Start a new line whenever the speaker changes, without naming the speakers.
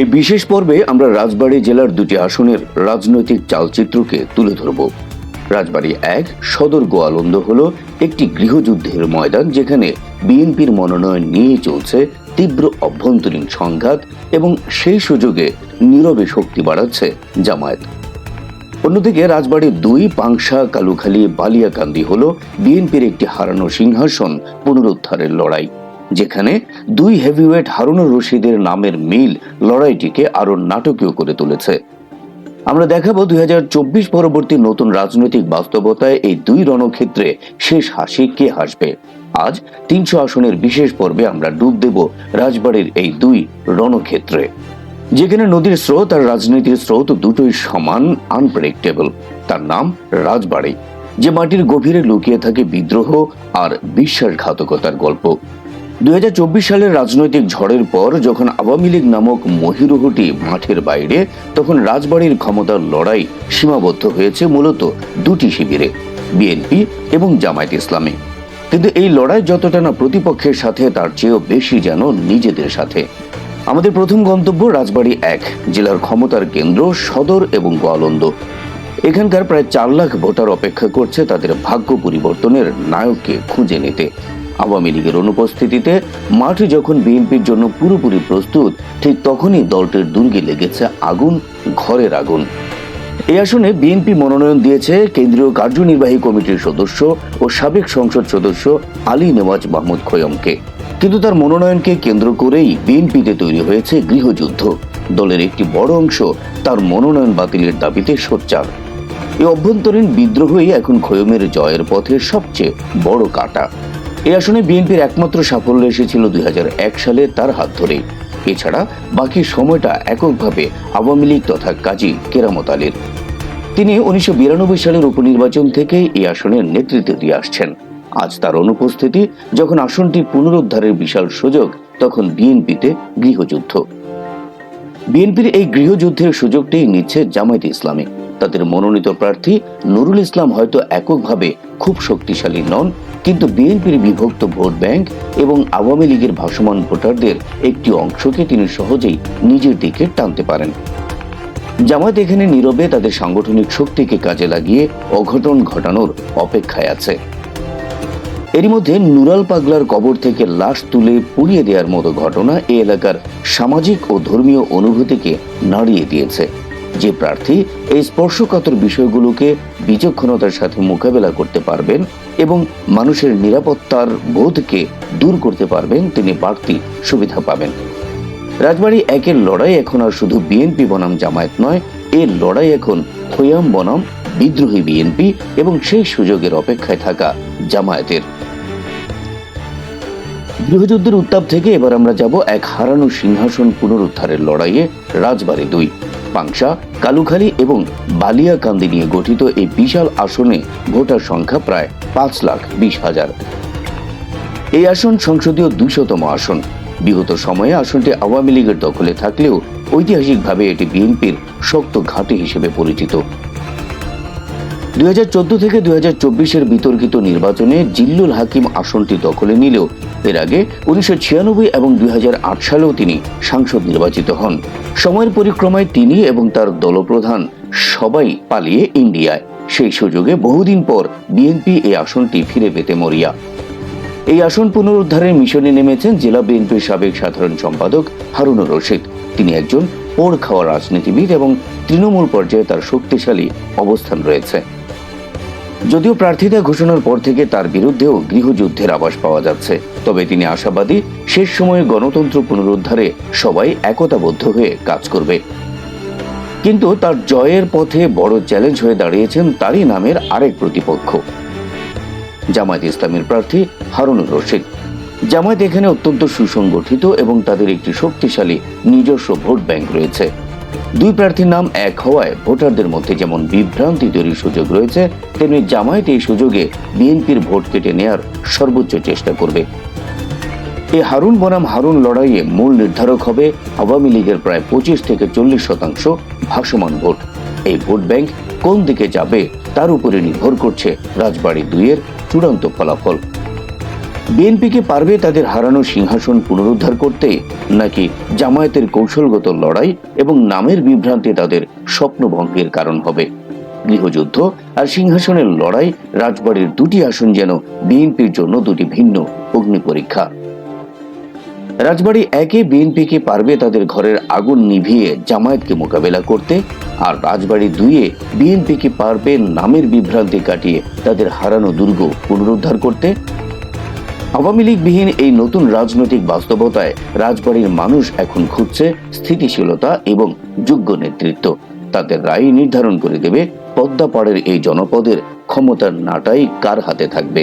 এই বিশেষ পর্বে আমরা রাজবাড়ী জেলার দুটি আসনের রাজনৈতিক চালচিত্রকে তুলে ধরব। রাজবাড়ী এক, সদর গোয়ালন্দ হল একটি গৃহযুদ্ধের ময়দান যেখানে বিএনপির মনোনয়ন নিয়ে চলছে তীব্র অভ্যন্তরীণ সংঘাত এবং সেই সুযোগে নীরবে শক্তি বাড়াচ্ছে জামায়াত। অন্যদিকে রাজবাড়ির দুই, পাংশা, কালুখালী, বালিয়াকান্দি হল বিএনপির একটি হারানো সিংহাসন পুনরুদ্ধারের লড়াই। যেখানে দুই হেভিওয়েট হারুনুর রশিদের নামের মিল লড়াইটিকে আরও নাটকীয় করে তুলেছে। আমরা দেখাবো দুই হাজার চব্বিশ পরবর্তী নতুন রাজনৈতিক বাস্তবতায় এই দুই রণক্ষেত্রে শেষ হাসি কে হাসবে? আজ তিনশো আসনের বিশেষ পর্বে আমরা ডুব দেব রাজবাড়ির এই দুই রণক্ষেত্রে। যেখানে নদীর স্রোত আর রাজনীতির স্রোত দুটোই সমান আনপ্রেডিক্টেবল তার নাম রাজবাড়ি, যে মাটির গভীরে লুকিয়ে থাকে বিদ্রোহ আর বিশ্বাসঘাতকতার গল্প। দুই হাজার চব্বিশ সালের রাজনৈতিক ঝড়ের পর যখন আওয়ামী লীগ নামক মহিরুহটি মাঠের বাইরে, তখন রাজবাড়ির ক্ষমতার লড়াই সীমাবদ্ধ হয়েছে মূলত দুটি শিবিরে, বিএনপি এবং জামায়াত ইসলামী। কিন্তু এই লড়াই যতটা না প্রতিপক্ষের সাথে, তার চেয়েও বেশি যেন নিজেদের সাথে। আমাদের প্রথম গন্তব্য রাজবাড়ী এক, জেলার ক্ষমতার কেন্দ্র সদর এবং গোয়ালন্দ। এখানকার প্রায় চার লাখ ভোটার অপেক্ষা করছে তাদের ভাগ্য পরিবর্তনের নায়ককে খুঁজে নিতে। আওয়ামী লীগের অনুপস্থিতিতে মাঠে যখন বিএনপির জন্য পুরোপুরি প্রস্তুত, ঠিক তখনই দলটির দুর্গে লেগেছে আগুন, ঘরের আগুন। এই আসনে বিএনপি মনোনয়ন দিয়েছে কেন্দ্রীয় কার্যনির্বাহী কমিটির সদস্য ও সাবেক সংসদ সদস্য আলী নেওয়াজ মাহমুদ খোয়মকে। কিন্তু তার মনোনয়নকে কেন্দ্র করেই বিএনপিতে তৈরি হয়েছে গৃহযুদ্ধ। দলের একটি বড় অংশ তার মনোনয়ন বাতিলের দাবিতে সোচ্চার। এই অভ্যন্তরীণ বিদ্রোহই এখন খোয়মের জয়ের পথে সবচেয়ে বড় কাটা। এই আসনে বিএনপির একমাত্র সাফল্য এসেছিল দুই হাজার এক সালে তার হাত ধরে এছাড়া বাকি সময়টা এককভাবে আওয়ামী লীগ তথা কাজী কেরামত আলীর। তিনি উনিশশো বিরানব্বই সালের উপনির্বাচন থেকে এই আসনের নেতৃত্ব দিয়ে আসছেন। আজ তার অনুপস্থিতি, যখন আসনটি পুনরুদ্ধারের বিশাল সুযোগ, তখন বিএনপিতে গৃহযুদ্ধ। বিএনপির এই গৃহযুদ্ধের সুযোগটি নিচ্ছে জামায়াত ইসলামী। তাদের মনোনীত প্রার্থী নুরুল ইসলাম হয়তো এককভাবে খুব শক্তিশালী নন, কিন্তু বিএনপির বিভক্ত ভোট ব্যাংক এবং আওয়ামী লীগের ভাসমান ভোটারদের একটি অংশকে তিনি সহজেই নিজের দিকে টানতে পারেন। জামায়াত এখানে নীরবে তাদের সাংগঠনিক শক্তিকে কাজে লাগিয়ে অঘটন ঘটানোর অপেক্ষায় আছে। এরই মধ্যে নুরাল পাগলার কবর থেকে লাশ তুলে পুড়িয়ে দেওয়ার মতো ঘটনা এ এলাকার সামাজিক ও ধর্মীয় অনুভূতিকে নাড়িয়ে দিয়েছে। যে প্রার্থী এই স্পর্শকাতর বিষয়গুলোকে বিচক্ষণতার সাথে মোকাবেলা করতে পারবেন এবং মানুষের নিরাপত্তার বোধকে দূর করতে পারবেন তিনি বাড়তি সুবিধা পাবেন। রাজবাড়ী একের লড়াই এখন আর শুধু বিএনপি বনাম জামায়াত নয়, এর লড়াই এখন খৈয়াম বনাম বিদ্রোহী বিএনপি এবং সেই সুযোগের অপেক্ষায় থাকা জামায়াতের। গৃহযুদ্ধের উত্তাপ থেকে এবার আমরা যাব এক হারানো সিংহাসন পুনরুদ্ধারের লড়াইয়ে, রাজবাড়ী দুই। পাংশা, কালুখালী এবং বালিয়াকান্দি নিয়ে গঠিত এই বিশাল আসনে ভোটার সংখ্যা প্রায় পাঁচ লাখ বিশ হাজার। এই আসন সংসদীয় দুশতম আসন। বিগত সময়ে আসনটি আওয়ামী লীগের দখলে থাকলেও ঐতিহাসিকভাবে এটি বিএনপির শক্ত ঘাঁটি হিসেবে পরিচিত। দুই হাজার চোদ্দ থেকে দুই এর বিতর্কিত নির্বাচনে জিল্লুল হাকিম আসনটি দখলে নিলেও এর আগে উনিশশো ছিয়ানব্বই এবং দুই হাজার আট সালেও তিনি সাংসদ নির্বাচিত হন। সময়ের পরিক্রমায় তিনি এবং তার দলপ্রধান সবাই পালিয়ে ইন্ডিয়ায়। সেই সুযোগে বহুদিন পর বিএনপি এই আসনটি ফিরে পেতে মরিয়া। এই আসন পুনরুদ্ধারের মিশনে নেমেছেন জেলা বিএনপির সাবেক সাধারণ সম্পাদক হারুনুর রশিদ। তিনি একজন পোড় খাওয়া রাজনীতিবিদ এবং তৃণমূল পর্যায়ে তার শক্তিশালী অবস্থান রয়েছে। যদিও প্রার্থিতা ঘোষণার পর থেকে তার বিরুদ্ধেও গৃহযুদ্ধের আভাস পাওয়া যাচ্ছে, তবে তিনি আশাবাদী শেষ সময়ে গণতন্ত্র পুনরুদ্ধারে সবাই একতাবদ্ধ হয়ে কাজ করবে। কিন্তু তার জয়ের পথে বড় চ্যালেঞ্জ হয়ে দাঁড়িয়েছেন তারই নামের আরেক প্রতিপক্ষ। জামায়াত ইসলামের প্রার্থী হারুনুর রশিদ। জামায়াত এখানে অত্যন্ত সুসংগঠিত এবং তাদের একটি শক্তিশালী নিজস্ব ভোট ব্যাংক রয়েছে। দুই প্রার্থীর নাম এক হওয়ায় ভোটারদের মধ্যে যেমন বিভ্রান্তি তৈরির সুযোগ রয়েছে, তেমনি জামায়াত এই সুযোগে বিএনপির ভোট কেটে নেয়ার সর্বোচ্চ চেষ্টা করবে। এই হারুন বনাম হারুন লড়াইয়ে মূল নির্ধারক হবে আওয়ামী লীগের প্রায় পঁচিশ থেকে চল্লিশ শতাংশ ভাসমান ভোট। এই ভোট ব্যাংক কোন দিকে যাবে তার উপরে নির্ভর করছে রাজবাড়ী দুইয়ের চূড়ান্ত ফলাফল। বিএনপিকে পারবে তাদের হারানো সিংহাসন পুনরুদ্ধার করতে, নাকি জামায়াতের কৌশলগত লড়াই এবং নামের বিভ্রান্তি তাদের স্বপ্নভঙ্গের কারণ হবে? গৃহযুদ্ধ আর সিংহাসনের লড়াই রাজবাড়ির দুটি আসন যেন বিএনপির জন্য দুটি ভিন্ন অগ্নি পরীক্ষা। রাজবাড়ি একে বিএনপি বিএনপিকে পারবে তাদের ঘরের আগুন নিভিয়ে জামায়াতকে মোকাবেলা করতে, আর রাজবাড়ি দুইয়ে বিএনপিকে পারবে নামের বিভ্রান্তি কাটিয়ে তাদের হারানো দুর্গ পুনরুদ্ধার করতে আওয়ামী লীগবিহীন এই নতুন রাজনৈতিক বাস্তবতায় রাজবাড়ির মানুষ এখন খুঁজছে স্থিতিশীলতা এবং যোগ্য নেতৃত্ব। তাদের রায় নির্ধারণ করে দেবে পদ্মাপাড়ের এই জনপদের ক্ষমতার নাটাই কার হাতে থাকবে।